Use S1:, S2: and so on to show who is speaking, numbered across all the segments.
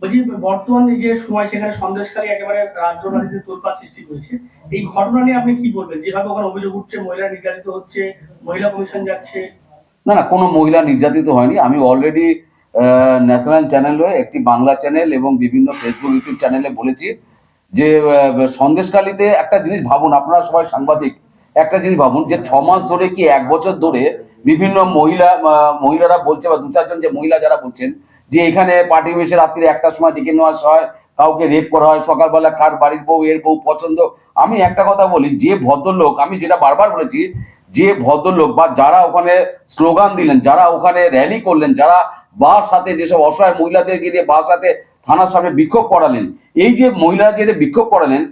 S1: বলছি, বর্তমানে যে সময়, সেখানে সন্দেশকারী একেবারে রাজ্য রাজনীতিতে তোলপাড় সৃষ্টি করেছে। এই ঘটনা নিয়ে আপনি কি বলবেন? যেভাবে ওখানে অভিযোগ উঠছে, মহিলা নির্যাতিত হচ্ছে, মহিলা কমিশন যাচ্ছে।
S2: না না, কোনো মহিলা নির্যাতিত হয়নি। আমি অলরেডি ন্যাশনাল চ্যানেলে একটি বাংলা চ্যানেল এবং বিভিন্ন ফেসবুক ইউটিউব চ্যানেলে বলেছি যে সন্দেশকালীতে একটা জিনিস ভাবুন, আপনারা সবাই সাংবাদিক, একটা জিনিস ভাবুন যে ছ মাস ধরে কি এক বছর ধরে বিভিন্ন মহিলা মহিলারা বলছে বা দু চারজন যে মহিলা যারা বলছেন যে এখানে পার্টি বেশে রাত্রি একটার সময় ডেকে নেওয়া হয়, কাউকে রেপ করা হয়, সকালবেলা কার বাড়ির বউ, এর বউ পছন্দ। আমি একটা কথা বলি, যে ভদ্রলোক, আমি যেটা বারবার বলেছি, যে ভদ্রলোক বা যারা ওখানে স্লোগান দিলেন, যারা ওখানে র্যালি করলেন, যারা বাস সাথে যেসব অসহায় মহিলাদেরকে দিয়ে বাস সাথে থানার সামনে বিক্ষোভ করালেন, এই যে মহিলারা যে বিক্ষোভ করালেন,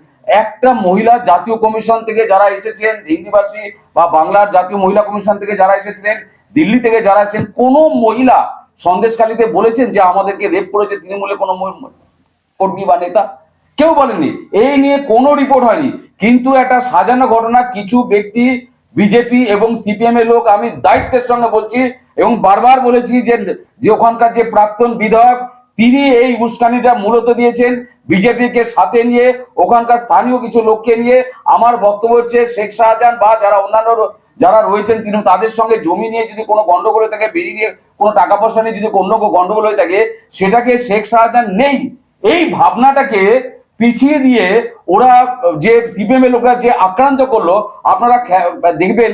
S2: একটা মহিলা জাতীয় কমিশন থেকে যারা এসেছেন, হিন্দিভাষী বা বাংলার জাতীয় মহিলা কমিশন থেকে যারা এসেছিলেন, দিল্লি থেকে যারা এসেছেন, কোনো মহিলা সন্দেশখালীতে বলেছেন যে আমাদেরকে রেপ করেছে তৃণমূলে কোনো কর্মী বা নেতা। কেউ বলেননি। এই নিয়ে কোনো রিপোর্ট হয়নি। কিন্তু একটা সাজানো ঘটনা, কিছু ব্যক্তি বিজেপি এবং সিপিএম এর লোক, আমি দায়িত্বের সঙ্গে বলছি এবং বারবার বলেছি যে যে ওখানকার যে প্রাক্তন বিধায়ক, তিনি এই উস্কানিটা মূলত দিয়েছেন বিজেপিকে সাথে নিয়ে, ওখানকার স্থানীয় কিছু লোককে নিয়ে। আমার বক্তব্য হচ্ছে শেখ শাহজাহান বা যারা অন্যান্য যারা রয়েছেন তিনি তাদের সঙ্গে জমি নিয়ে যদি কোনো গন্ডগোল হয়ে থাকে বেরিয়ে কোনো টাকা পয়সা নিয়ে যদি কোনো গন্ডগোল হয়ে থাকে, সেটাকে শেখ শাহজাহান নেই। এই ভাবনাটাকে পিছিয়ে দিয়ে ওরা যে সিপিএম এর লোকরা যে আক্রান্ত করল, আপনারা দেখবেন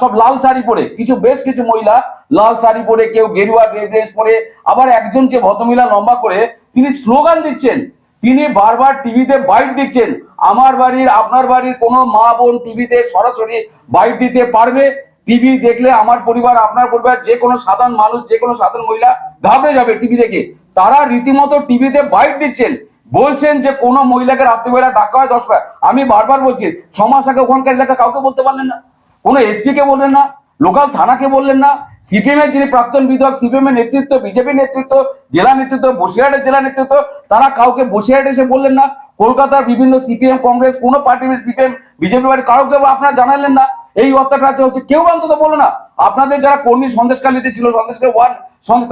S2: সব লাল শাড়ি পরে, কিছু বেশ কিছু মহিলা লাল শাড়ি পরে, কেউ গেরুয়া ড্রেস পরে, আবার একজন যে ভদ্রমহিলা লম্বা করে, তিনি স্লোগান দিচ্ছেন তিনি বারবার টিভিতে বাইট দিচ্ছেন। আমার বাড়ির, আপনার বাড়ির কোনো মা বোন টিভিতে সরাসরি বাইট দিতে পারবে? টিভি দেখলে আমার পরিবার, আপনার পরিবার, যে কোনো সাধারণ মানুষ, যে কোনো সাধারণ মহিলা ঘাবড়ে যাবে টিভি দেখে। তারা রীতিমতো টিভিতে বাইট দিচ্ছেন। বলছেন যে কোনো মহিলাকে রাত্রিবেলা ডাকা হয় দশ আমি বারবার বলছি, ছ মাস আগে ওখানকার এলাকা কাউকে বলতে পারলেন না। কোনো এসপি কে বললেন না। লোকাল থানাকে বললেন না সিপিএম এর যিনি প্রাক্তন বিধায়ক সিপিএম এর নেতৃত্ব, বিজেপি নেতৃত্ব, জেলা নেতৃত্ব, বসিরহাটের জেলা নেতৃত্ব, তারা কাউকে বসিরহাট এসে বললেন না। কলকাতার বিভিন্ন সিপিএম, কংগ্রেস, কোনো পার্টির সিপিএম, বিজেপি পার্টি কাউকে আপনারা জানালেন না। এই অত্যাচার হচ্ছে, কেউ অন্তত বলো না। আপনাদের যারা কর্মী সন্দেশকালীতে ছিল সন্দেশকে ওয়ান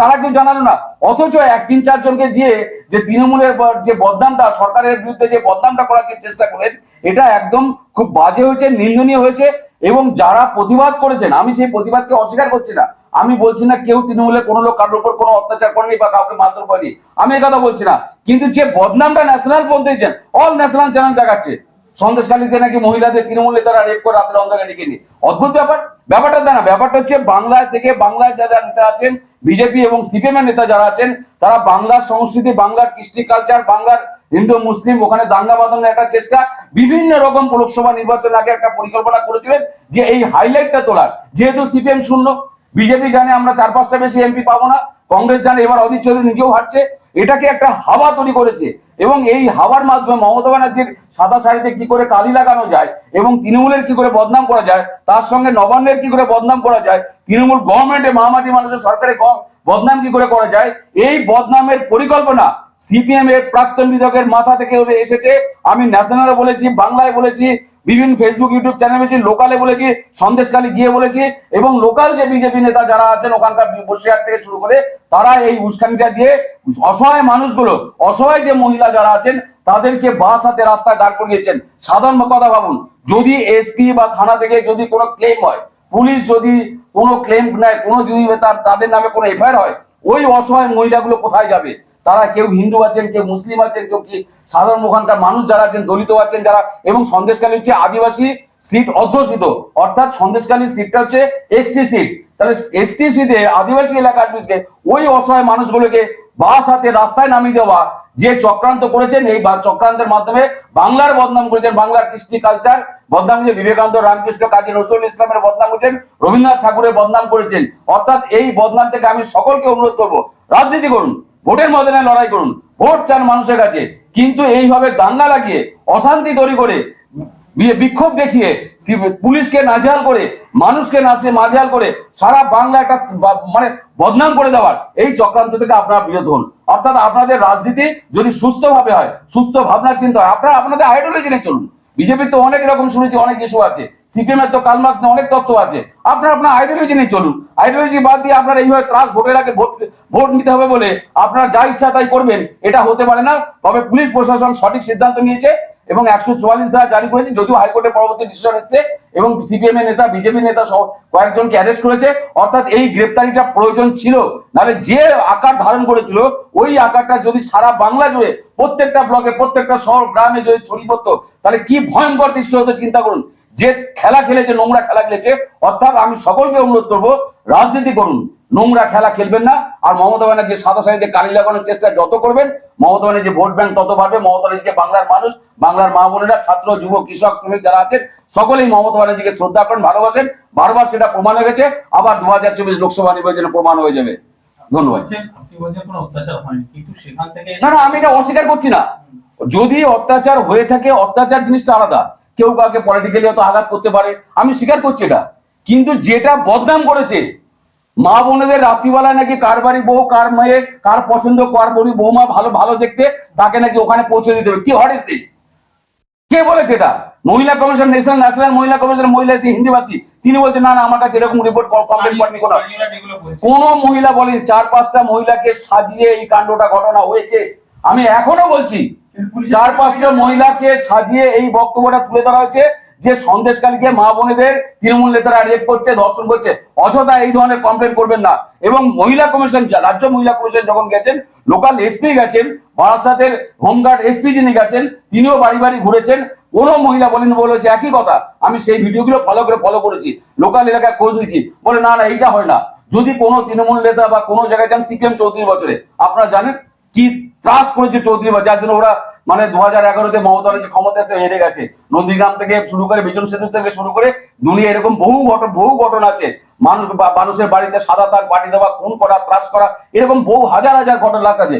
S2: তারা কেউ জানালো না। অথচ এক তিন চারজনকে দিয়ে যে তৃণমূলের যে বদনামটা, সরকারের বিরুদ্ধে যে বদনামটা করার চেষ্টা করেন, এটা একদম খুব বাজে হয়েছে, নিন্দনীয় হয়েছে। এবং যারা প্রতিবাদ করেছেন, আমি সেই প্রতিবাদকে অস্বীকার করছি না। আমি বলছি না কেউ তৃণমূলের কোনো লোক কারোর উপর কোনো অত্যাচার করেনি বা কাউকে মারধর করেনি। আমি এই কথা বলছি না। কিন্তু যে বদনামটা ন্যাশনাল পন্থে দিয়েছেন অল ন্যাশনাল চ্যানেল দেখাচ্ছে। সন্দেশকালীতে নাকি মহিলাদের তৃণমূলে তারা রেপ করে রাতের অন্ধকারে ডেকে নিয়ে। অদ্ভুত ব্যাপার। ব্যাপারটা না ব্যাপারটা হচ্ছে বাংলা থেকে বাংলায় যারা নেতা আছেন, বিজেপি এবং সিপিএম এর নেতা যারা আছেন, তারা বাংলার সংস্কৃতি, বাংলার কৃষ্টি কালচার বাংলার হিন্দু, মুসলিম, ওখানে দাঙ্গা বাঁধানোর একটা চেষ্টা, বিভিন্ন রকম লোকসভা নির্বাচন আগে একটা পরিকল্পনা করেছিলেন যে এই হাইলাইটটা তোলার। যেহেতু সিপিএম শূন্য, বিজেপি জানে আমরা চার পাঁচটা বেশি এমপি পাবো না, কংগ্রেস জানে এবার অজিত চৌধুরী নিজেও হারছে, এটাকে একটা হাওয়া তৈরি করেছে। এবং এই হাওয়ার মাধ্যমে মমতা ব্যানার্জির সাদা শাড়িতে কি করে কালি লাগানো যায় এবং তৃণমূলের কি করে বদনাম করা যায়, তার সঙ্গে নবান্নের কি করে বদনাম করা যায়, তৃণমূল গভর্নমেন্টে মহামাটি মানুষের সরকারে গ- বদনাম কি করে করা যায়? এই বদনামের পরিকল্পনা সিপিএম এর প্রাক্তন বিধায়কের মাথা থেকে এসেছে। আমি ন্যাশনালে বলেছি, বাংলায় বলেছি, বিভিন্ন ফেসবুক ইউটিউব চ্যানেলে বলেছি লোকালে বলেছি, সন্দেশখালী গিয়ে বলেছি এবং লোকাল যে বিজেপি নেতা যারা আছেন, ওখানকার বসিরহাট থেকে শুরু করে, তারা এই উস্কানিটা দিয়ে অসহায় মানুষগুলো, অসহায় যে মহিলা যারা আছেন, তাদেরকে বাস হাতে রাস্তায় দাঁড় করিয়েছেন। সাধারণ কথা ভাবুন, যদি এসপি বা থানা থেকে যদি কোনো ক্লেম হয় পুলিশ যদি কোনো ক্লেম নেয়, কোনো যদি তার, তাদের নামে কোনো এফআইআর হয়, ওই অসহায় মহিলাগুলো কোথায় যাবে? তারা কেউ হিন্দু আছেন, কেউ মুসলিম আছেন, কেউ কি সাধারণ ওখানকার মানুষ যারা আছেন, দলিত আছেন যারা, এবং সন্দেশকালী হচ্ছে আদিবাসী সিট অধ্যুষিত। অর্থাৎ সন্দেশকালী সিটটা হচ্ছে এসটি সিট তাহলে এসটি সিটে আদিবাসী এলাকার মানুষকে ওই অসহায় মানুষগুলোকে বাস হাতে রাস্তায় নামিয়ে দেওয়া, যে চক্রান্ত করেছেন, এই চক্রান্তের মাধ্যমে বাংলার বদনাম করেছেন, বাংলার কৃষ্টি কালচার বদনাম করেছেন বিবেকানন্দ রামকৃষ্ণ কাজী নজরুল ইসলামের বদনাম করেছেন, রবীন্দ্রনাথ ঠাকুরের বদনাম করেছেন। অর্থাৎ এই বদনাম থেকে আমি সকলকে অনুরোধ করব, রাজনীতি করুন, ভোটের ময়দানে লড়াই করুন, ভোট চান মানুষের কাছে। কিন্তু এইভাবে দাঙ্গা লাগিয়ে, অশান্তি তৈরি করে বিক্ষোভ দেখিয়ে পুলিশকে নাজেহাল করে, মানুষকে নাচে নাজেহাল করে, সারা বাংলা একটা মানে বদনাম করে দেওয়ার এই চক্রান্ত থেকে আপনারা বিরত হন। অর্থাৎ আপনাদের রাজনীতি যদি সুস্থভাবে হয়, সুস্থ ভাবনা চিন্তা হয়, আপনারা, আপনাদের আইডিওলজি নিয়ে চলুন। বিজেপির তো অনেক রকম শুনেছি, অনেক ইস্যু আছে। সিপিএম এর তো কালমার্ক্স অনেক তথ্য আছে। আপনার আপনার আইডিওলজি নিয়ে চলুন। আইডিওলজি বাদ দিয়ে আপনারা এইভাবে ত্রাস ভোটের আগে ভোট ভোট নিতে হবে বলে আপনারা যা ইচ্ছা তাই করবেন, এটা হতে পারে না। তবে পুলিশ প্রশাসন সঠিক সিদ্ধান্ত নিয়েছে। এবং একশো চুয়াল্লিশ ধারা জারি করেছে, যদিও হাইকোর্টের পরবর্তী ডিসিশন এসছে এবং সিপিএম এর নেতা বিজেপি নেতা সহ কয়েকজনকে অ্যারেস্ট করেছে। অর্থাৎ এই গ্রেপ্তারিটা প্রয়োজন ছিল। নাহলে যে আকার ধারণ করেছিল, ওই আকারটা যদি সারা বাংলা জুড়ে, প্রত্যেকটা ব্লকে, প্রত্যেকটা শহর, গ্রামে যদি ছড়িয়ে পড়তো, তাহলে কি ভয়ঙ্কর দৃশ্য হতো, চিন্তা করুন। যে খেলা খেলেছে, নোংরা খেলা খেলেছে, অর্থাৎ আমি সকলকে অনুরোধ করব, রাজনীতি করুন। নোংরা খেলা খেলবেন না। আর মমতা ব্যানার্জি সাদা সাইডে কালি লাগানোর চেষ্টা যত করবেন মমতা ব্যানার্জি ভোট ব্যাংক তত বাড়বে। মমতা ব্যানার্জিকে বাংলার মানুষ বাংলার মা বোনেরা ছাত্র যুব কৃষক শ্রমিক যারা আছেন সকলেই মমতা ব্যানার্জিকে শ্রদ্ধা করেন ভালোবাসেন। বারবার সেটা প্রমাণ হয়ে গেছে। আবার দু হাজার চব্বিশ লোকসভা নির্বাচনে প্রমাণ হয়ে যাবে। ধন্যবাদ। না না আমি এটা অস্বীকার করছি না। যদি অত্যাচার হয়ে থাকে অত্যাচার জিনিসটা আলাদা। কেউ কাউকে পলিটিক্যালি হয়তো আঘাত করতে পারে। আমি স্বীকার করছি এটা। কিন্তু যেটা বদনাম করেছে মা বোনেদের রাত্রিবেলায় নাকি কার বাড়ি বউ কার মেয়ে কার পছন্দ কার বড়ি বৌমা ভালো ভালো দেখতে তাকে নাকি ওখানে পৌঁছে দিতে হবে। কি হোয়াট ইজ দিস কে বলেছে এটা? মহিলা কমিশন ন্যাশনাল ন্যাশনাল মহিলা কমিশন মহিলা সে হিন্দিভাষী। তিনি বলছেন না না আমার কাছে এরকম রিপোর্ট কমপ্লেন করেনি কোন মহিলা বলেনি। চার পাঁচটা মহিলাকে সাজিয়ে এই কাণ্ডটা ঘটনা হয়েছে। আমি এখনও বলছি চার পাঁচটা মহিলাকে সাজিয়ে এই বক্তব্যটা তুলে ধরা হয়েছে, যে সন্দেশকালীকে মা বোনেদের তৃণমূল নেতারা রেপ করছে, ধর্ষণ করছে, অযথা এই ধরনের কমপ্লেন করবেন না। এবং মহিলা কমিশন রাজ্য মহিলা কমিশন যখন গেছেন লোকাল এসপি গেছেন, বারাসাতের হোমগার্ড এসপি যিনি গেছেন, তিনিও বাড়ি বাড়ি ঘুরেছেন, কোনো মহিলা বলেন বলেছে একই কথা। আমি সেই ভিডিওগুলো ফলো করে ফলো করেছি। লোকাল এলাকায় খোঁজ নিয়েছি। বলে, না না, এইটা হয় না। যদি কোনো তৃণমূল নেতা বা কোনো জায়গায় যান সিপিএম চৌত্রিশ বছরে, আপনারা জানেন কি ত্রাস করেছে চৌত্রিশ বছর, যার জন্য ওরা মানে দু হাজার এগারোতে মমতা ব্যানার্জি ক্ষমতা এসে হেরে গেছে। নন্দীগ্রাম থেকে শুরু করে বিজন সেতু থেকে শুরু করে দুনিয়া এরকম বহু ঘটনা বহু ঘটনা আছে। মানুষ মানুষের বাড়িতে সাদা তার পাঠিয়ে দেওয়া, খুন করা, ত্রাস করা, এরকম বহু হাজার হাজার ঘটনা আছে।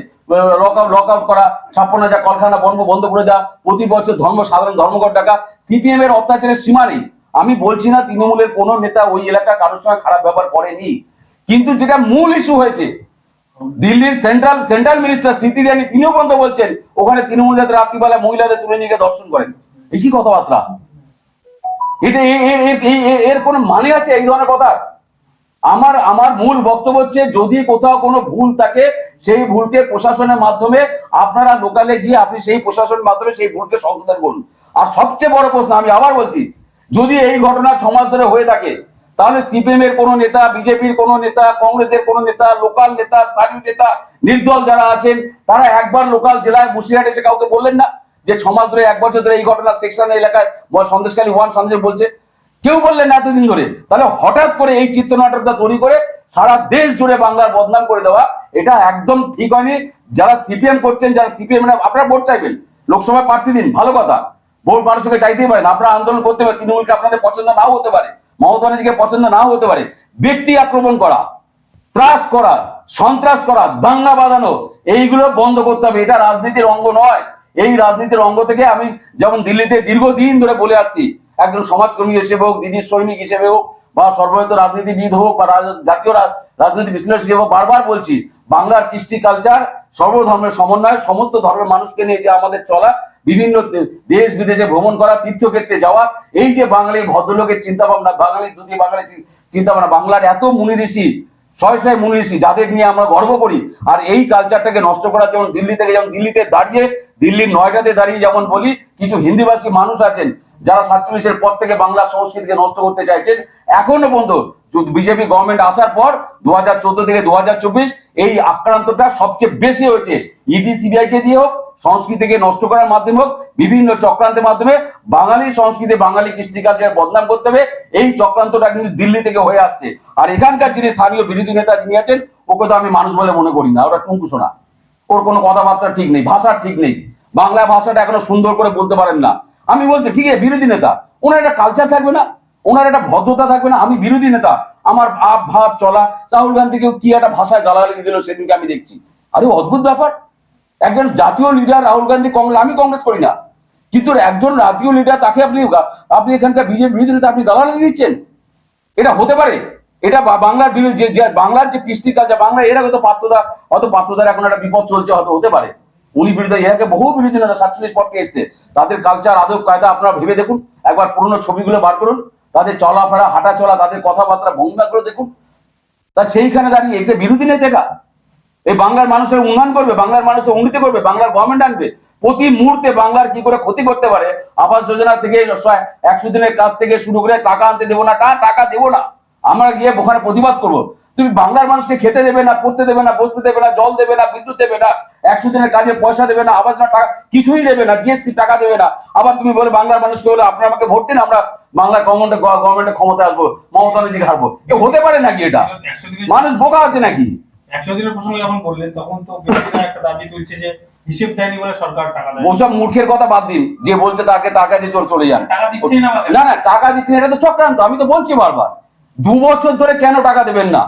S2: লক আউট লক আউট করা, ছাপ্পান্ন হাজার কলকারখানা বন্ধ বন্ধ করে দেওয়া, প্রতি বছর ধর্ম, সাধারণ ধর্মঘট ডাকা, সিপিএম এর অত্যাচারের সীমা নেই। আমি বলছি না তৃণমূলের কোনো নেতা ওই এলাকা কারোর সঙ্গে খারাপ ব্যবহার করেনি। কিন্তু যেটা মূল ইস্যু হয়েছে দিল্লির central central minister Smriti Irani তিনিও পর্যন্ত বলছেন, ওখানে তৃণমূল নেতা রাত্রিবেলা মহিলাদের তুলে নিয়ে দর্শন করেন। এই কি কথাবার্তা? এটা এর কোনো মানে আছে এই ধরনের কথা? আমার আমার মূল বক্তব্য হচ্ছে, যদি কোথাও কোনো ভুল থাকে, সেই ভুলকে প্রশাসনের মাধ্যমে আপনারা লোকালে গিয়ে আপনি সেই প্রশাসনের মাধ্যমে সেই ভুলকে সংশোধন করুন। আর সবচেয়ে বড় প্রশ্ন আমি আবার বলছি, যদি এই ঘটনা ছ মাস ধরে হয়ে থাকে তাহলে সিপিএম এর কোনো নেতা বিজেপির কোনো নেতা, কংগ্রেসের কোনো নেতা, লোকাল নেতা, স্থানীয় নেতা, নির্দল যারা আছেন, তারা একবার লোকাল জেলায় বসিরহাট এসে কাউকে বললেন না যে ছ মাস ধরে, এক বছর ধরে এই ঘটনা সেকশন এলাকায় ব- সন্দেশখালী ওয়ান সন্দেশ বলছে? কেউ বললেন না এতদিন ধরে। তাহলে হঠাৎ করে এই চিত্রনাটকটা তৈরি করে সারা দেশ জুড়ে বাংলার বদনাম করে দেওয়া, এটা একদম ঠিক হয়নি। যারা সিপিএম করছেন, যারা সিপিএম আপনারা ভোট চাইবেন। লোকসভায় প্রার্থী দিন, ভালো কথা। ভোট মানুষকে চাইতেই পারেন, আপনারা আন্দোলন করতে পারেন, তৃণমূলকে আপনাদের পছন্দ নাও হতে পারে। মমতা পছন্দ নাও হতে পারে। ব্যক্তি আক্রমণ করা, ত্রাস করা, সন্ত্রাস করা, দাঙ্গা বাঁধানো, এইগুলো বন্ধ করতে হবে। এটা রাজনীতির অঙ্গ নয়। এই রাজনীতির অঙ্গ থেকে আমি যেমন দিল্লিতে দীর্ঘদিন ধরে বলে আসছি, একজন সমাজকর্মী হিসেবে হোক, দিদির সৈনিক হিসেবে হোক, বা সর্বত রাজনীতিবিদ হোক, বা জাতীয় রাজনীতি বিশ্লেষক হোক, বারবার বলছি, বাংলার কৃষ্টি কালচার সর্বধর্মের সমন্বয়, সমস্ত ধর্মের মানুষকে নিয়ে যে আমাদের চলা বিভিন্ন দেশ বিদেশে ভ্রমণ করা, তীর্থক্ষেত্রে যাওয়া, এই যে বাঙালি ভদ্রলোকের চিন্তা ভাবনা বাঙালি দুটি বাঙালি চিন্তা ভাবনা বাংলার এত মুনি ঋষি ছয় ছয় মুনি ঋষি, যাদের নিয়ে আমরা গর্ব করি, আর এই কালচারটাকে নষ্ট করার যেমন দিল্লি থেকে যেমন দিল্লিতে দাঁড়িয়ে, দিল্লির নয়টাতে দাঁড়িয়ে যেমন বলি, কিছু হিন্দিভাষী মানুষ আছেন, যারা সাতচল্লিশের পর থেকে বাংলা সংস্কৃতিকে নষ্ট করতে চাইছেন, এখনও পর্যন্ত বিজেপি গভর্নমেন্ট আসার পর দু হাজার চোদ্দ থেকে দু হাজার চব্বিশ, এই আক্রান্তটা সবচেয়ে বেশি হয়েছে ইডি সিবিআই কে দিয়ে হোক সংস্কৃতিকে নষ্ট করার মাধ্যমে হোক, বিভিন্ন চক্রান্তের মাধ্যমে বাঙালি সংস্কৃতি, বাঙালি কৃষ্টি কালচার বদনাম করতে হবে। এই চক্রান্তটা কিন্তু দিল্লি থেকে হয়ে আসছে। আর এখানকার যিনি স্থানীয় বিরোধী নেতা যিনি আছেন, ওকে তো আমি মানুষ বলে মনে করি না। ওরা টুঙ্কু শোনা ওর কোনো কথাবার্তা ঠিক নেই ভাষা ঠিক নেই। বাংলা ভাষাটা এখনও সুন্দর করে বলতে পারেন না। আমি বলছি, ঠিক আছে, বিরোধী নেতা, ওনার একটা কালচার থাকবে না? ওনার একটা ভদ্রতা থাকবে না? আমি বিরোধী নেতা, আমার ভাব ভাব চলা। রাহুল গান্ধীকেও কি একটা ভাষায় গালাগালি দিল সেদিনকে আমি দেখছি। আরে অদ্ভুত ব্যাপার। একজন জাতীয় লিডার রাহুল গান্ধী কংগ্রেস, আমি কংগ্রেস করি না। কিন্তু একজন জাতীয় লিডার তাকে আপনি আপনি এখানকার বিজেপি বিরোধী নেতা আপনি গালাগালি দিচ্ছেন। এটা হতে পারে। এটা বাংলার বিরোধী যে বাংলার যে কৃষ্টি কাজ বাংলা এরা হয়তো পার্থদা হয়তো পার্থদার এখন একটা বিপদ চলছে, হয়তো হতে পারে। উনি বিরোধী ইহাকে বহু বিরোধী নেতা, সাতচল্লিশ পর থেকে এসছে। তাদের কালচার আদব, কায়দা আপনারা ভেবে দেখুন। একবার পুরনো ছবিগুলো বার করুন। তাদের চলাফেরা হাঁটা চলা তাদের কথাবার্তা, ভঙ্গিমাগুলো দেখুন। তা সেইখানে দাঁড়িয়ে, এটা বিরোধী নেতা এটা এই বাংলার মানুষের উন্নয়ন করবে, বাংলার মানুষের উন্নতি করবে, বাংলার গভর্নমেন্ট আনবে। প্রতি মুহূর্তে বাংলার কি করে ক্ষতি করতে পারে? আবাস যোজনা থেকে একশো দিনের কাজ থেকে শুরু করে টাকা আনতে দেবো না টাকা দেবো না। আমরা গিয়ে ওখানে প্রতিবাদ করব। তুমি বাংলার মানুষকে খেতে দেবে না, পড়তে দেবে না, বসতে দেবে না, জল দেবে না, বিদ্যুৎ দেবে না, একশো দিনের কাজে পয়সা দেবে না, আবাস না টাকা কিছুই দেবে না, জিএসটি টাকা দেবে না। আবার তুমি বলে বাংলার মানুষকে বলে আপনি আমাকে ভোট দিন, আমরা বাংলা গভর্নমেন্ট গভর্নমেন্টের ক্ষমতা আসব, মমতা ব্যানার্জিকে হারবো। হতে পারে নাকি এটা? মানুষ বোকা আছে নাকি?
S3: একশো দিনের প্রসঙ্গে যখন বললেন তখন তো একটা দাবি তুলছে যে হিসেব দেয়নি বলে সরকার টাকা দেয়
S2: ওসব মূর্খের কথা বাদ দিন। যে বলছে তাকে তার কাছে চলে চলে যান।
S3: টাকা দিচ্ছেই না
S2: না না টাকা দিচ্ছেন এটা তো চক্রান্ত। আমি তো বলছি বারবার। দু বছর ধরে কেন টাকা দেবেন না?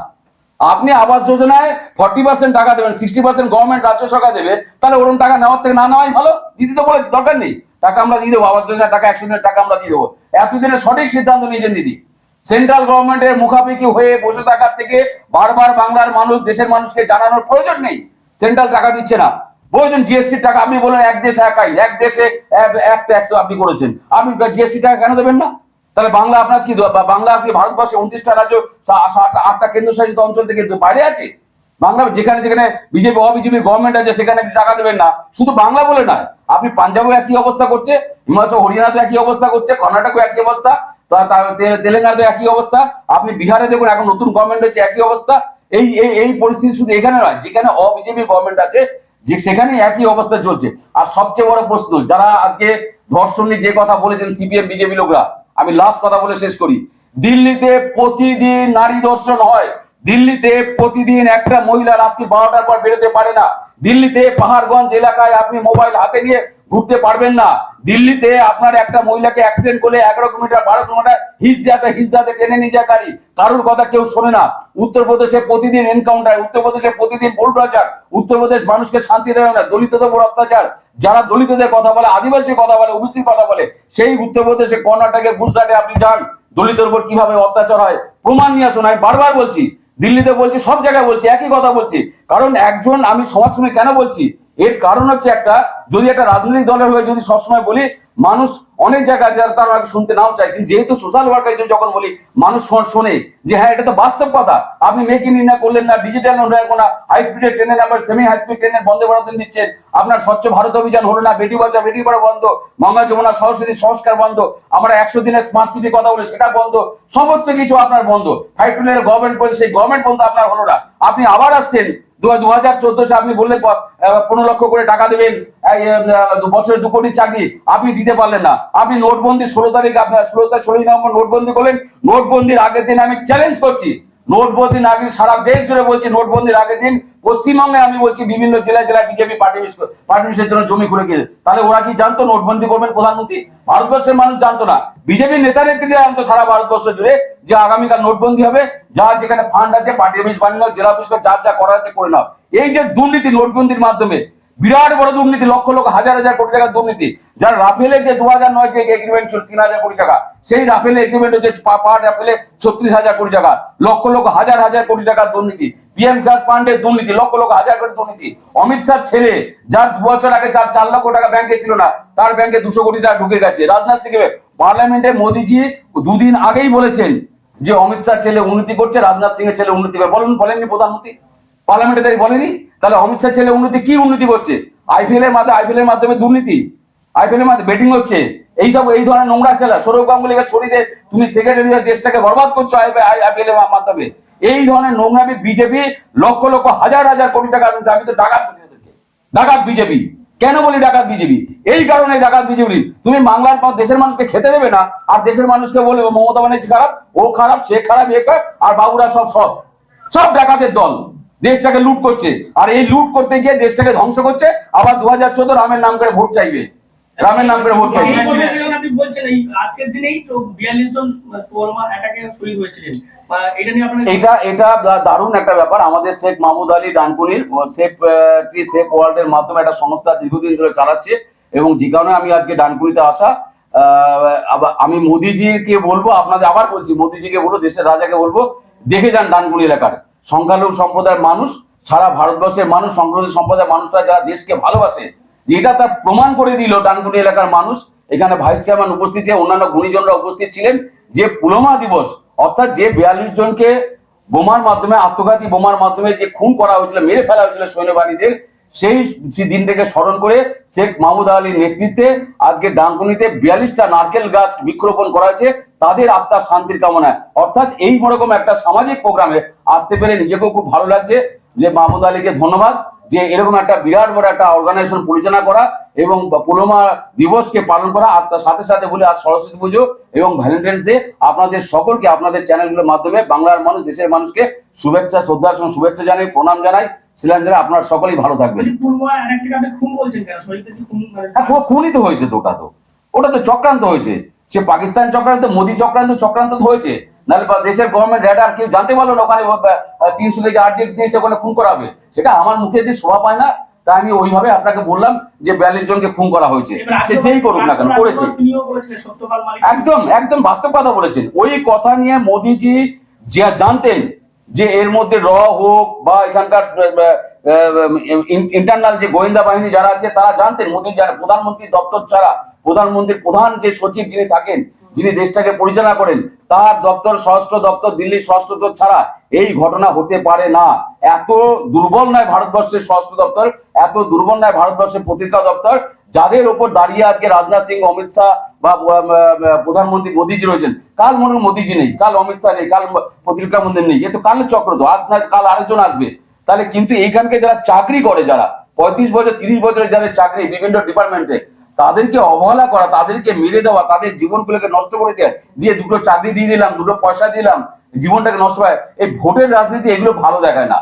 S2: আপনি আবাস যোজনায় ফর্টি পার্সেন্ট টাকা দেবেন সিক্সটি পার্সেন্ট গভর্নমেন্ট রাজ্য সরকার দেবে তাহলে ওরকম টাকা নেওয়ার থেকে না নেওয়াই ভালো? দিদি তো বলেছি দরকার নেই। টাকা আমরা দিয়ে দেবো আবাস যোজনার টাকা একশো দিনের টাকা আমরা দিয়ে দেবো। এতদিনের সঠিক সিদ্ধান্ত নিয়েছেন দিদি। সেন্ট্রাল গভর্নমেন্টের মুখাপেক্ষি হয়ে বসে থাকার থেকে বারবার বাংলার মানুষ, দেশের মানুষকে জানানোর প্রয়োজন নেই। সেন্ট্রাল টাকা দিচ্ছে না। প্রয়োজন জিএসটির টাকা, আপনি বলেন, এক দেশে এক আইন এক দেশে এক- ট্যাক্স আপনি করেছেন। আপনি জিএসটি টাকা কেন দেবেন না? তাহলে বাংলা আপনার কি, বাংলা আপনি ভারতবর্ষে উনত্রিশটা রাজ্য আটটা কেন্দ্রশাসিত অঞ্চল থেকে তো বাইরে আছে? বাংলা যেখানে যেখানে বিজেপি, অবিজেপির গভর্নমেন্ট আছে, সেখানে আপনি টাকা দেবেন না। শুধু বাংলা বলে নয়, আপনি পাঞ্জাবেও একই অবস্থা করছে, হিমাচল হরিয়ানাতে একই অবস্থা করছে, কর্ণাটকও একই অবস্থা। তা- তা- একই অবস্থা। আপনি বিহারে দেখুন, এখন নতুন গভর্নমেন্ট হচ্ছে একই অবস্থা। এই এই পরিস্থিতি শুধু এখানে নয়, যেখানে অবিজেপি গভর্নমেন্ট আছে, যে সেখানে একই অবস্থা চলছে। আর সবচেয়ে বড় প্রশ্ন, যারা আজকে ধর্ষণ নিয়ে যে কথা বলেছেন সিপিএম বিজেপি লোকরা, আমি লাস্ট কথা বলে শেষ করি। দিল্লিতে প্রতিদিন নারী ধর্ষণ হয়। দিল্লিতে প্রতিদিন একটা মহিলা রাত্রি বারোটার পর বেরোতে পারে না। দিল্লিতে পাহাড়গঞ্জ এলাকায় আপনি মোবাইল হাতে নিয়ে ঘুরতে পারবেন না। দিল্লিতে আপনার একটা মহিলাকে অ্যাক্সিডেন্ট করলে এগারো কিলোমিটার, বারো কিলোমিটার হিজদাতে হিজদাতে টেনে নিয়ে যায় গাড়ি। কারোর কথা কেউ শোনে না। উত্তরপ্রদেশে প্রতিদিন এনকাউন্টার উত্তরপ্রদেশে প্রতিদিন বুলডোজার উত্তরপ্রদেশ মানুষকে শান্তি দেয় না। দলিতদের উপর অত্যাচার। যারা দলিতদের কথা বলে, আদিবাসী কথা বলে ওবিসির কথা বলে, সেই উত্তরপ্রদেশে কর্ণাটকে, গুজরাটে আপনি যান দলিতের উপর কীভাবে অত্যাচার হয়, প্রমাণ নিয়ে আসুন। আমি বারবার বলছি দিল্লিতে বলছি, সব জায়গায় বলছি, একই কথা বলছি। কারণ একজন আমি সমাজকর্মী কেন বলছি? এর কারণ হচ্ছে একটা, যদি একটা রাজনৈতিক দলের হয়ে যদি সবসময় বলি মানুষ অনেক জায়গায় যারা তারা শুনতে নাও চায়। কিন্তু যেহেতু সোশ্যাল ওয়ার্কার হিসেবে যখন বলি, মানুষ শোনে যে হ্যাঁ এটা তো বাস্তব কথা। আপনি মেক ইন ইন্ডিয়া করলেন না ডিজিটাল উন্নয়ন করলেন হাই স্পিডের ট্রেনের নাম্বার সেমি হাই স্পিড ট্রেনের বন্দে ভারত দিচ্ছেন। আপনার স্বচ্ছ ভারত অভিযান হলো না, বেটি বাঁচা, বেটি পড়া বন্ধ, গঙ্গা যমুনা সরস্বতী সংস্কার বন্ধ, আমরা একশো দিনের স্মার্ট সিটি কথা বলে, সেটা বন্ধ, সমস্ত কিছু আপনার বন্ধ। ফাইভ টুলের গভর্নমেন্ট বলে সেই গভর্নমেন্ট বন্ধ আপনার হলো না। আপনি আবার আসছেন দু হাজার চোদ্দ সালে আপনি বললেন পনেরো লক্ষ করে টাকা দেবেন। বছরে দু কোটি চাকরি আপনি দিতে পারলেন না। আপনি নোটবন্দি ষোলো তারিখ আপনার ষোলো তারিখ, ষোলোই নভেম্বর নোটবন্দি করলেন। নোটবন্দির আগের দিন আমি চ্যালেঞ্জ করছি। নোটবন্দির আগে সারা দেশ জুড়ে বলছি, নোটবন্দির আগের দিন পশ্চিমবঙ্গে আমি বলছি বিভিন্ন জেলায় জেলায় বিজেপি পার্টি পার্টি জন্য জমি খুলে গেছে। তাহলে ওরা কি জানতো নোটবন্দি করবেন প্রধানমন্ত্রী? ভারতবর্ষের মানুষ জানতো না। বিজেপির নেতা নেত্রীরা জানতো সারা ভারতবর্ষ জুড়ে যে আগামীকাল নোটবন্দি হবে। যা যেখানে ফান্ড আছে পার্টি অফিস বানিয়ে নাও, জেলা অফিস যা যা করার আছে করে নাও। এই যে দুর্নীতি নোটবন্দির মাধ্যমে বিরাট বড় দুর্নীতি, লক্ষ লক্ষ, হাজার হাজার কোটি টাকার দুর্নীতি। যার রাফেলে যে দু হাজার নয় যে এগ্রিমেন্ট ছিল তিন হাজার কোটি টাকা, সেই রাফেল এগ্রিমেন্ট হচ্ছে পার রাফেলে ছত্রিশ হাজার কোটি টাকা, লক্ষ লক্ষ, হাজার হাজার কোটি টাকার দুর্নীতি। পিএম কেয়ার ফান্ডের দুর্নীতি, লক্ষ লক্ষ, হাজার কোটি দুর্নীতি। অমিত শাহ ছেলে, যার দু বছর আগে যার চার লক্ষ টাকা ব্যাংকে ছিল না, তার ব্যাংকে দুশো কোটি টাকা ঢুকে গেছে। রাজনাথ সিং পার্লামেন্টে মোদিজি দুদিন আগেই বলেছেন যে অমিত শাহ ছেলে উন্নতি করছে, রাজনাথ সিং এর ছেলে উন্নতি করে। বলেন, বলেননি প্রধানমন্ত্রী? পার্লামেন্টে তাই বলেনি? তাহলে অমিত ছেলে উন্নতি, কি উন্নতি করছে? আইপিএল এর মাধ্যমে, আইপিএল এর মাধ্যমে দুর্নীতি। আইপিএল এর মাধ্যমে বেটিং হচ্ছে। এই সব, এই ধরনের নোংরা খেলা, সৌরভ গাঙ্গুলিকে দিয়ে তুমি সেক্রেটারি দেশটাকে বরবাদ করছ আইপিএল এর মাধ্যমে। এই ধরনের নোংরামি বিজেপি লক্ষ লক্ষ, হাজার হাজার কোটি টাকা। আমি তো ডাকাত ডাকাত বিজেপি কেন বলি ডাকাত বিজেপি এই কারণে ডাকাত বিজেপি তুমি বাংলার দেশের মানুষকে খেতে দেবে না, আর দেশের মানুষকে বলবে, মমতা ব্যানার্জি খারাপ, ও খারাপ, সে খারাপ, এ খারাপ, আর বাবুরা সব সব সব ডাকাতের দল। দেশটাকে লুট করছে। আর এই লুট করতে গিয়ে দেশটাকে ধ্বংস করছে আবার দু হাজার চোদ্দ রামের নাম করে ভোট চাইবে। রামের নাম করে ভোট চাইবে।
S1: এটা
S2: এটা দারুণ একটা ব্যাপার। আমাদের শেখ মাহমুদ আলী ডানকুনির সেফ আহ, টি সেফ ওয়ার্ল্ডের মাধ্যমে একটা সংস্থা দীর্ঘদিন ধরে চালাচ্ছে এবং যে কারণে আমি আজকে ডানকুনিতে আসা। আহ, আমি মোদিজিকে বলব আপনাদের আবার বলছি মোদিজিকে বলব দেশের রাজাকে বলব দেখে যান ডানকুনি এলাকার। সংখ্যালঘু সম্প্রদায়ের মানুষ, সারা ভারতবর্ষের মানুষ সংখ্যালঘু সম্প্রদায়ের মানুষরা যারা দেশকে ভালোবাসে যেটা তার প্রমাণ করে দিল ডানগুনি এলাকার মানুষ। এখানে ভাইস চেয়ারম্যান উপস্থিত ছিলেন, অন্যান্য গুণীজনরা উপস্থিত ছিলেন। যে পুলমা দিবস, অর্থাৎ যে বিয়াল্লিশ জনকে বোমার মাধ্যমে, আত্মঘাতী বোমার মাধ্যমে যে খুন করা হয়েছিল, মেরে ফেলা হয়েছিল সৈন্যবাহিনীদের সেই দিনটাকে স্মরণ করে শেখ মাহমুদ আলীর নেতৃত্বে আজকে ডানকুনিতে বিয়াল্লিশটা নারকেল গাছ বৃক্ষরোপণ করা হয়েছে। তাদের আত্মার শান্তির কামনায়। অর্থাৎ এই রকম একটা সামাজিক প্রোগ্রামে আসতে পেরে নিজেকেও খুব ভালো লাগছে। যে মাহমুদ আলীকে ধন্যবাদ। যে এরকম একটা বিরাট বড় একটা অর্গানাইজেশন পরিচালনা করা এবং পুলমা দিবসকে পালন করা আর তার সাথে সাথে বলে আজ সরস্বতী পুজো এবং ভ্যালেন্টাইন্স ডে আপনাদের সকলকে আপনাদের চ্যানেলগুলোর মাধ্যমে বাংলার মানুষ দেশের মানুষকে শুভেচ্ছা শ্রদ্ধার সঙ্গে শুভেচ্ছা জানাই প্রণাম জানাই। শিলান জানাই আপনারা সকলেই ভালো থাকবেন।
S1: মানে?
S2: হ্যাঁ খুব খুনই তো হয়েছে তো ওটা তো। ওটা তো চক্রান্ত হয়েছে। সে পাকিস্তান চক্রান্ত মোদী চক্রান্ত চক্রান্ত হয়েছে। নাহলে দেশের গভর্নমেন্ট রেডার কেউ জানতে পারল না ওখানে তিনশো কেজি আরডিএক্স নিয়ে এসে ওখানে খুন সেটা আমার মুখে যে শোভা পায় না তাই আমি ওইভাবে আপনাকে বললাম যে বিয়াল্লিশ জনকে খুন করা হয়েছে। সে যেই করুক না কেন করেছে। একদম একদম বাস্তব কথা বলেছেন। ওই কথা নিয়ে মোদিজি যে জানতেন যে এর মধ্যে র হোক বা এখানকার ইন্টারনাল যে গোয়েন্দা বাহিনী যারা আছে তারা জানতেন। মোদী যারা প্রধানমন্ত্রী দপ্তর ছাড়া প্রধানমন্ত্রীর প্রধান যে সচিব যিনি থাকেন যিনি দেশটাকে পরিচালনা করেন, তার দপ্তর স্বরাষ্ট্র দপ্তর, দিল্লির স্বরাষ্ট্র দপ্তর ছাড়া এই ঘটনা হতে পারে না। এত দুর্বল নয় ভারতবর্ষের স্বরাষ্ট্র দপ্তর, এত দুর্বল নয় ভারতবর্ষের পত্রিকা দপ্তর, যাদের ওপর দাঁড়িয়ে আজকে রাজনাথ সিং, অমিত শাহ বা প্রধানমন্ত্রী মোদীজি রয়েছেন। কাল মনে মোদীজি নেই, কাল অমিত শাহ নেই, কাল পত্রিকা মন্দির নেই। এ তো কালের চক্র তো, আজ না, কাল আরেকজন আসবে। তাহলে কিন্তু এইখানকে যারা চাকরি করে, যারা পঁয়ত্রিশ বছর, তিরিশ বছরের যাদের চাকরি বিভিন্ন ডিপার্টমেন্টে তাদেরকে অবহেলা করা, তাদেরকে মেরে দেওয়া, তাদের জীবনগুলোকে নষ্ট করে দেওয়া, দিয়ে দুটো চাকরি দিয়ে দিলাম, দুটো পয়সা দিলাম, জীবনটাকে নষ্ট হয় এই ভোটের রাজনীতি এগুলো ভালো দেখায় না।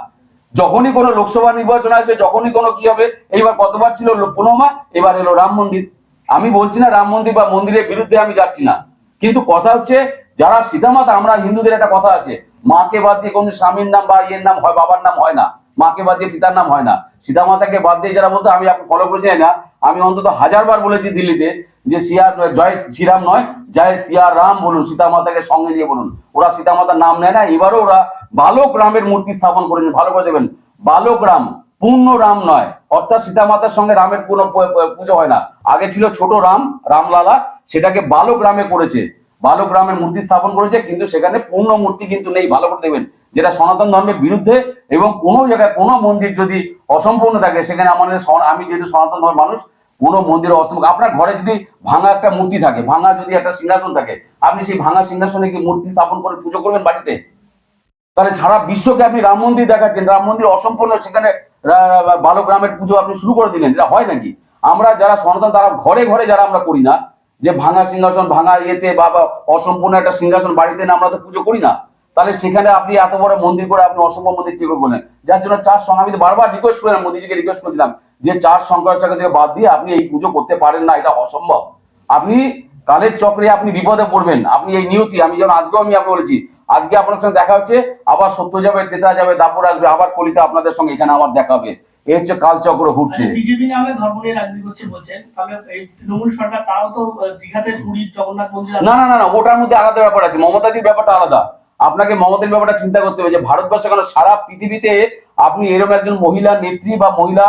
S2: যখনই কোনো লোকসভা নির্বাচন আসবে, যখনই কোনো কি হবে, এইবার কতবার ছিল পুনমা, এবার এলো রাম মন্দির। আমি বলছি না রাম মন্দির বা মন্দিরের বিরুদ্ধে আমি যাচ্ছি না। কিন্তু কথা হচ্ছে, যারা সীতামাতা, আমরা হিন্দুদের একটা কথা আছে, মাকে বাদ দিয়ে কোনো স্বামীর নাম বা ইয়ের নাম হয়, বাবার নাম হয় না। মাকে বাদ দিয়ে পিতার নাম হয় না। সীতামাতাকে বাদ দিয়ে যারা বলতো, আমি ফলো করে যাই না। আমি অন্তত হাজারবার বলেছি দিল্লিতে যে সিয়ার, জয় শ্রীরাম নয়, জয় সিয়া রাম বলুন, সীতামাতাকে সঙ্গে নিয়ে বলুন। ওরা সীতামাতার নাম নেয় না, এবারও ওরা বালক রামের মূর্তি স্থাপন করেছেন ভালো করে দেবেন বালক রাম পূর্ণ রাম নয়, অর্থাৎ সীতামাতার সঙ্গে রামের কোনো পুজো হয় না। আগে ছিল ছোট রাম, রামলালা, সেটাকে বালক রামে করেছে। বালক রামের মূর্তি স্থাপন করেছে, কিন্তু সেখানে পূর্ণ মূর্তি কিন্তু নেই, ভালো করে দেবেন যেটা সনাতন ধর্মের বিরুদ্ধে এবং কোনো জায়গায় কোনো মন্দির যদি অসম্পূর্ণ থাকে, সেখানে আমাদের আমি যেহেতু সনাতন ধর্মের মানুষ, কোনো মন্দিরে অসম্পূর্ণ আপনার ঘরে যদি ভাঙা একটা মূর্তি থাকে, ভাঙা যদি একটা সিংহাসন থাকে, আপনি সেই ভাঙা সিংহাসনে কি মূর্তি স্থাপন করে পুজো করবেন বাড়িতে? তাহলে সারা বিশ্বকে আপনি রাম মন্দির দেখাচ্ছেন, রাম মন্দির অসম্পূর্ণ, সেখানে বালক রামের পুজো আপনি শুরু করে দিলেন, এটা হয় নাকি? আমরা যারা সনাতন, তারা ঘরে ঘরে যারা আমরা করি না যে ভাঙা সিংহাসন, ভাঙা ইয়েতে বা অসম্পূর্ণ একটা সিংহাসন বাড়িতে না আমরা তো পুজো করি না। তাহলে সেখানে আপনি এত বড় মন্দির করে আপনি অসম্ভব মন্দির কি করে বলেন যার জন্য চার সঙ্গে, আমি বারবার রিকোয়েস্ট করলাম, মোদীজিকে রিকোয়েস্ট করেছিলাম যে চার শঙ্করাচার্যকে বাদ দিয়ে আপনি এই পুজো করতে পারেন না, এটা অসম্ভব। আপনি কালের চক্রে আপনি বিপদে পড়বেন, আপনি এই নিয়তি, আমি যেমন আজকেও আমি আপনাকে বলেছি, আজকে আপনার সঙ্গে দেখা হচ্ছে, আবার সত্য যাবে ক্রেতা যাবে, দাপর আসবে, আবার কলিতা আপনাদের সঙ্গে এখানে আমার দেখা হবে। এই হচ্ছে কালচক্র ঘুরছে।
S1: বিজেপি না হলে ধর্ম নিয়ে রাজনীতি করছে বলছেন। তাহলে এই তৃণমূল সরকার তারাও তো দীঘাতে পুরীর জগন্নাথ মন্দির
S2: না না না ওটার মধ্যে আলাদা ব্যাপার আছে। মমতাদির ব্যাপারটা আলাদা। আপনাকে মমতাদির ব্যাপারটা চিন্তা করতে হবে যে ভারতবর্ষে কেন সারা পৃথিবীতে আপনি এরকম একজন মহিলা নেত্রী বা মহিলা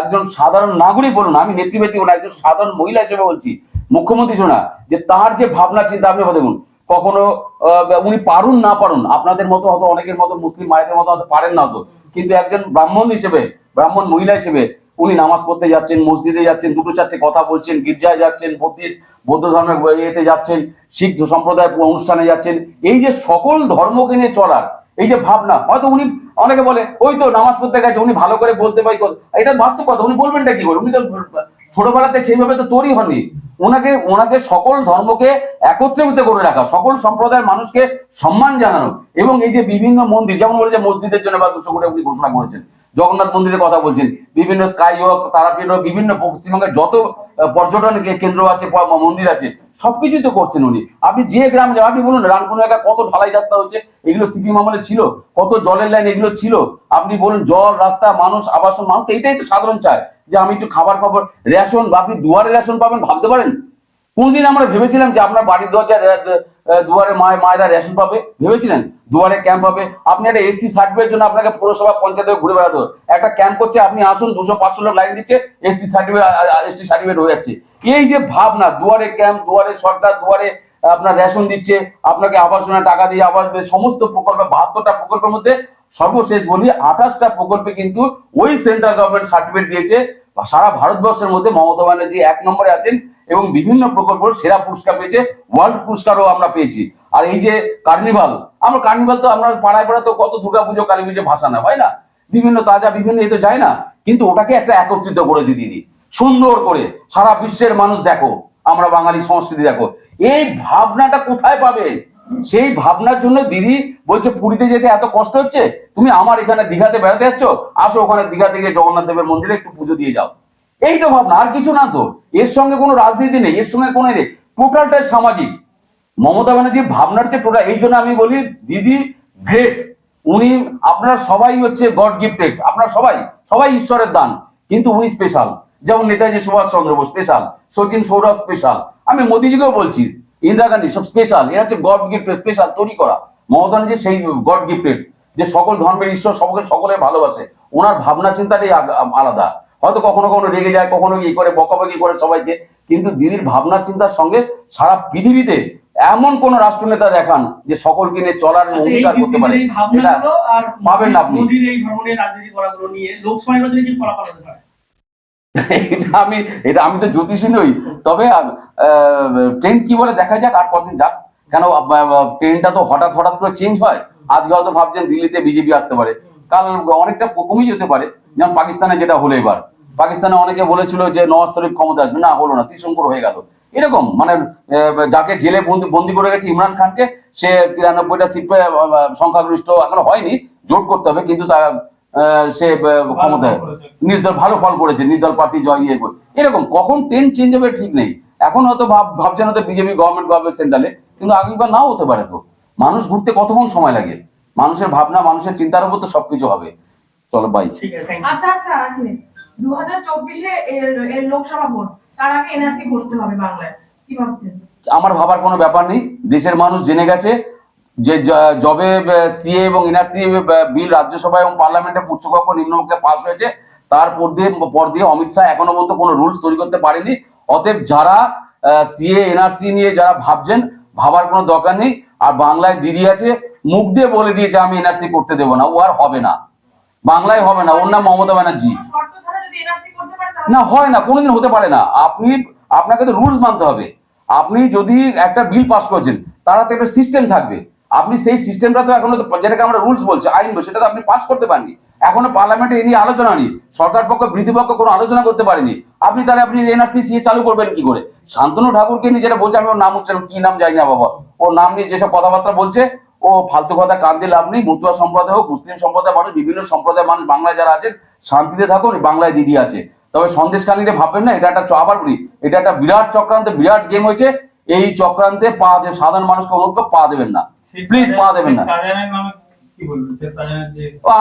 S2: একজন সাধারণ নাগরিক বলুন আমি নেত্রী ব্যক্তি বলুন একজন সাধারণ মহিলা হিসেবে বলছি। মুখ্যমন্ত্রী শোনা যে তার যে ভাবনা চিন্তা আপনি দেখুন কখনো আহ, উনি পারুন না পারুন আপনাদের মতো হয়তো অনেকের মতো মুসলিম মায়েদের মতো হয়তো পারেন না হতো কিন্তু একজন ব্রাহ্মণ হিসেবে, ব্রাহ্মণ মহিলা হিসেবে উনি নামাজ পড়তে যাচ্ছেন, মসজিদে যাচ্ছেন, দুটো চারটে কথা বলছেন, গির্জায় যাচ্ছেন, বৌদ্ধিস্ট, বৌদ্ধ ধর্মের ইয়েতে যাচ্ছেন, শিখ সম্প্রদায়ের অনুষ্ঠানে যাচ্ছেন এই যে সকল ধর্মকে নিয়ে চলার, এই যে ভাবনা, হয়তো উনি অনেকে বলে, ওই তো নামাজ পড়তে গেছে, উনি ভালো করে বলতে পারি। এটা বাস্তব কথা, উনি বলবেনটা কি করে উনি তো ছোটবেলাতে সেইভাবে তো তৈরি হননি। ওনাকে ওনাকে সকল ধর্মকে একত্রিত করে রাখা, সকল সম্প্রদায়ের মানুষকে সম্মান জানানো এবং এই যে বিভিন্ন মন্দির, যেমন বলেছে মসজিদের জন্য বা দুশো কোটি উনি ঘোষণা করেছেন জগন্নাথ মন্দিরের কথা বলছেন। বিভিন্ন স্কাই হোক তারাপীঠ হোক বিভিন্ন পশ্চিমবঙ্গের যত পর্যটন কেন্দ্র আছে মন্দির আছে, সবকিছুই তো করছেন উনি। আপনি যে গ্রাম যান, আপনি বলুন, রানপুর এলাকায় কত ঢালাই রাস্তা হচ্ছে, এগুলো সিপিএম আমলে ছিল, কত জলের লাইন এগুলো ছিল। আপনি বলুন, জল, রাস্তা, মানুষ, আবাসন, মানুষ এইটাই তো সাধারণ চায়, যে আমি একটু খাবার পাবো। রেশন বা আপনি দুয়ারে রেশন পাবেন, ভাবতে পারেন? কোনদিন আমরা ভেবেছিলাম যে আপনার বাড়ির দরজায় দুয়ারে মায় মায়েরা রেশন পাবে, ভেবেছিলেন? দুয়ারে ক্যাম্প হবে। আপনি একটা এসসি সার্টিফিকেট জন্য আপনাকে পৌরসভা পঞ্চায়েতে ঘুরে বেড়াতে। একটা ক্যাম্প করছে, আপনি আসুন, দুশো পাঁচশো লোক লাইন দিচ্ছে এসসি সার্টিফিকেট এসটি সার্টিফিকেট হয়ে যাচ্ছে। এই যে ভাবনা, দুয়ারে ক্যাম্প দুয়ারে সরকার, দুয়ারে আপনার রেশন দিচ্ছে, আপনাকে আবাসনের টাকা দিয়ে আবাস সমস্ত প্রকল্প, বাহাত্তরটা প্রকল্পের মধ্যে সর্বশেষ বলি আঠাশটা প্রকল্পে কিন্তু ওই সেন্ট্রাল গভর্নমেন্ট সার্টিফিকেট দিয়েছে। সারা ভারতবর্ষের মধ্যে মমতা ব্যানার্জি এক নম্বরে আছেন এবং বিভিন্ন প্রকল্প সেরা পুরস্কার পেয়েছে ওয়ার্ল্ড পুরস্কারও আমরা পেয়েছি। আর এই যে কার্নিভাল আমরা কার্নিভাল তো আমরা পাড়ায় পাড়ায় তো কত দুর্গা পুজো কালী পুজো ভাষা না, হয় না? বিভিন্ন তাজা, বিভিন্ন এ তো যায় না। কিন্তু ওটাকে একটা একত্রিত করেছে দিদি। সুন্দর করে সারা বিশ্বের মানুষ দেখো, আমরা বাঙালি সংস্কৃতি দেখো। এই ভাবনাটা কোথায় পাবে? সেই ভাবনার জন্য দিদি বলছে, পুরীতে যেতে এত কষ্ট হচ্ছে? তুমি আমার এখানে দীঘাতে বেড়াতে যাচ্ছ? আসো ওখানে দীঘা থেকে জগন্নাথ দেবের মন্দিরে একটু পুজো দিয়ে যাও। এই তো ভাবনা, আর কিছু না তো। এর সঙ্গে কোনো রাজনীতি নেই, এর সঙ্গে কোনো নেই। টোটালটাই সামাজিক। মমতা ব্যানার্জির ভাবনার যে টোটাল, এই জন্য আমি বলি, দিদি গ্রেট উনি, আপনারা সবাই হচ্ছে গড গিফটেড আপনারা সবাই সবাই ঈশ্বরের দান। কিন্তু উনি স্পেশাল যেমন নেতাজি সুভাষ চন্দ্র বোস স্পেশাল সচিন সৌরভ স্পেশাল আমি মোদিজিকেও বলছি। ইন্দিরা গান্ধী সব স্পেশাল এরা হচ্ছে গড গিফটেড স্পেশাল তৈরি করা। মমতা ব্যানার্জি সেই গড গিফটেড যে সকল ধর্মের ঈশ্বর সকলে সকলে ভালোবাসে। ওনার ভাবনা চিন্তাটাই আলাদা। হয়তো কখনো কখনো রেগে যায় কখনো ই করে বকাবকি করে সবাইকে। কিন্তু দিদির ভাবনা চিন্তার সঙ্গে সারা পৃথিবীতে এমন কোন রাষ্ট্রনেতা দেখান যে সকলকে নিয়ে চলার
S1: আচ্ছা,
S2: অঙ্গীকার করতে পারে। পাবেন না আপনি।
S1: লোকসভা নির্বাচনে কি ফলাফল হতে পারে।
S2: এটা আমি এটা আমি তো জ্যোতিষী নই। তবে ট্রেন্ড কি বলে দেখা যাক আর কদিন যাক। কেন ট্রেনটা তো হঠাৎ হঠাৎ করে চেঞ্জ হয়? আজকে হয়তো ভাবছেন দিল্লিতে বিজেপি আসতে পারে। কাল অনেকটা কমই যেতে পারে। যেমন পাকিস্তানে যেটা হলো এবার। পাকিস্তানে অনেকে বলেছিল যে নওয়াজ শরীফ ক্ষমতা আসবে। না, হলো না, ত্রিশঙ্কর হয়ে গেল। এরকম মানে যাকে জেলে বন্দি বন্দি করে গেছে ইমরান খানকে, সে তিরানব্বইটা সিট সংখ্যাগরিষ্ঠ এখনও হয়নি। জোট করতে হবে, কিন্তু তা সে ক্ষমতায়। নির্দল ভালো ফল করেছে নির্দল প্রার্থী জয় ইয়ে করে। এরকম কখন ট্রেন চেঞ্জ হবে ঠিক নেই। এখন হয়তো ভাব ভাবছেন হয়তো বিজেপি গভর্নমেন্ট গভর্নমেন্ট সেন্ট্রালে কিন্তু আগামীবার নাও হতে পারে তো। মানুষ ঘুরতে কতক্ষণ সময় লাগে? মানুষের ভাবনা মানুষের চিন্তার উপর তো সবকিছু হবে। চলো বাই
S4: আচ্ছা আচ্ছা দু হাজার চব্বিশে লোকসভা ভোট তার আগে এনআরসি করতে হবে বাংলায়। কি ভাবছেন?
S2: আমার ভাবার কোনো ব্যাপার নেই। দেশের মানুষ জেনে গেছে যে জ- যবে সিএ এবং এনআরসি বিল রাজ্যসভা এবং পার্লামেন্টে উচ্চকক্ষ নিম্নকক্ষে পাস হয়েছে তারপর দিয়ে পর দিয়ে অমিত শাহ এখনও পর্যন্ত কোনো রুলস তৈরি করতে পারেনি। অতএব যারা সিএ, এনআরসি নিয়ে যারা ভাবছেন, ভাবার কোনো দরকার নেই। আর বাংলায় দিদি আছে, মুখ দিয়ে বলে দিয়েছে, আমি এনআরসি করতে দেবো না। ও আর হবে না। বাংলায় হবে না। ওর নাম মমতা ব্যানার্জি।
S4: পারে
S2: না, হয় না, কোনোদিন হতে পারে না। আপনি, আপনাকে তো রুলস মানতে হবে। আপনি যদি একটা বিল পাস করছেন, তারা তো একটা সিস্টেম থাকবে। আপনি সেই সিস্টেমটা তো এখনও যেটাকে আমরা রুলস বলছি, আইন বলছি, সেটা তো আপনি পাস করতে পারেননি। এখনও পার্লামেন্টে এ নিয়ে আলোচনা নেই, সরকার পক্ষ, বিরোধী পক্ষ কোনো আলোচনা করতে পারেনি। আপনি তাহলে আপনি এনআরসি সিএ চালু করবেন কি করে? শান্তনু ঠাকুরকে নিয়ে যেটা বলছে, আমি ওর নাম উচ্চারণ কি নাম জানি না বাবা। ওর নাম নিয়ে যেসব কথাবার্তা বলছে, ও ফালতু কথা কান দিয়ে লাভ নেই, মতুয়া সম্প্রদায় হোক, মুসলিম সম্প্রদায় মানুষ, বিভিন্ন সম্প্রদায়ের মানুষ বাংলায় যারা আছেন, শান্তিতে থাকুন, বাংলায় দিদি আছে। তবে সন্দেশকালীরে ভাববেন না, এটা একটা আবার বলি, এটা একটা বিরাট চক্রান্ত, বিরাট গেম হয়েছে। এই চক্রান্তে পা দেবে সাধারণ মানুষকে অনুরোধ পা দেবেন না। প্লিজ পা দেবেন না।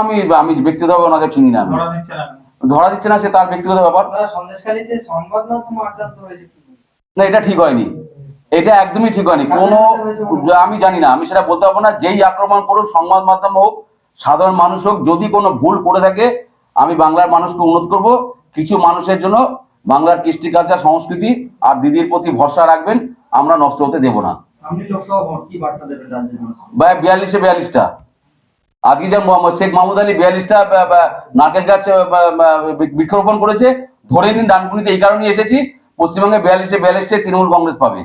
S2: আমি আমি ব্যক্তিগতভাবে ওনাকে চিনি না আমি।
S3: ধরা দিচ্ছে না।
S2: ধরা দিচ্ছে না সে তার ব্যক্তিগত ব্যাপার? না এটা ঠিক হয়নি। এটা একদমই ঠিক হয়নি। কোনো আমি জানি না আমি সেটা বলতে পারব না। যেই আক্রমণ করুক সংবাদ মাধ্যম হোক সাধারণ মানুষ হোক যদি কোনো ভুল করে থাকে আমি বাংলার মানুষকে অনুরোধ করব কিছু মানুষের জন্য বাংলার কৃষ্টি কালচার সংস্কৃতি আর দিদির প্রতি ভরসা রাখবেন। আমরা নষ্ট হতে দেব না। বা বিয়াল্লিশে বিয়াল্লিশটা। আজকে যেমন শেখ মাহমুদ আলী বিয়াল্লিশটা নারকেল গাছ বৃক্ষরোপণ করেছে ধরে নিন ডানকুনিতে এই কারণে এসেছি পশ্চিমবঙ্গে বিয়াল্লিশে বিয়াল্লিশটাই তৃণমূল কংগ্রেস পাবে।